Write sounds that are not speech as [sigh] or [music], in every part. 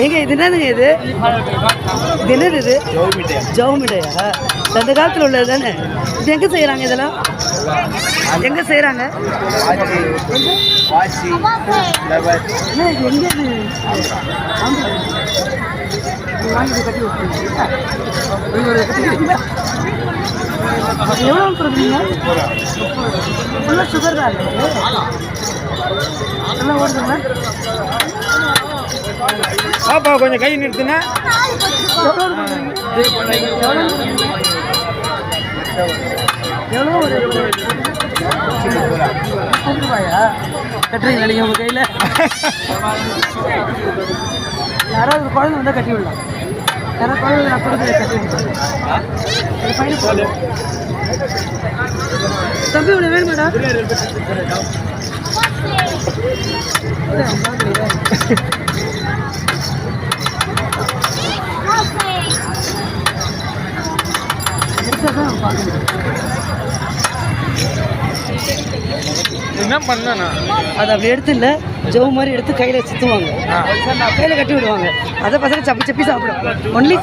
ஏங்க இது என்னதுங்க இது? இது என்னது இது? ஜவு மிட்டாயா அந்த காலத்தில் உள்ளது தானே? இது எங்கே செய்கிறாங்க இதெல்லாம்? எங்கே செய்கிறாங்க எவ்வளோ கொடுக்குறீங்க? ஃபுல்லாக சுகர் தான் இருக்குது நல்லா ஓடுதுங்களா? பாப்பா கொஞ்சம் கை நிறுத்துனா எவ்வளோ கொடுக்குறீங்க எவ்வளோ எவ்வளோ ஒரு முப்பது ரூபாயா கட்டுறீங்களா நீங்கள் உங்கள் கையில் யாராவது குழந்தை வந்தால் கட்டி விடலாம். யாராவது குழந்தை நான் கொடுக்குறேன் கட்டி விடலாம். தம்பி உனக்கு வேணுமாடா? [laughs] பார்க்கணும் என்ன பண்ணனா? அதை அப்படி எடுத்து இல்லை ஜவு மாதிரி எடுத்து கையில் சுற்றுவாங்க கையில் கட்டி விடுவாங்க. அதை பசங்க சப்பி சப்பி சாப்பிடும். ஒன்லி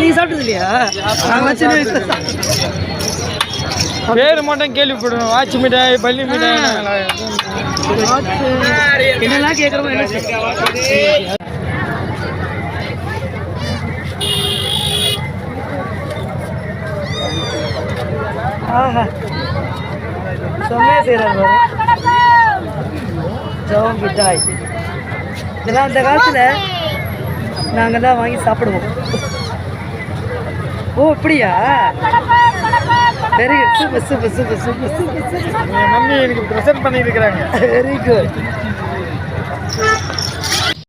நீ சாப்பிட்டது இல்லையா? நான் வச்சு பேர் மட்டும் கேள்விப்படணும். வாட்சி மிட்டாய் பள்ளி மிட்டாய் என்னெல்லாம் கேட்குறோமோ என்ன ஆஹா. செம்மையாக செய்கிறாங்க ஜவம் மிட்டாய். இதெல்லாம் அந்த காலத்தில் நாங்கள் தான் வாங்கி சாப்பிடுவோம். ஓ அப்படியா? Very good super super super super super என் மம்மி எனக்கு ப்ரெசென்ட் பண்ணியிருக்கிறாங்க வெரி குட்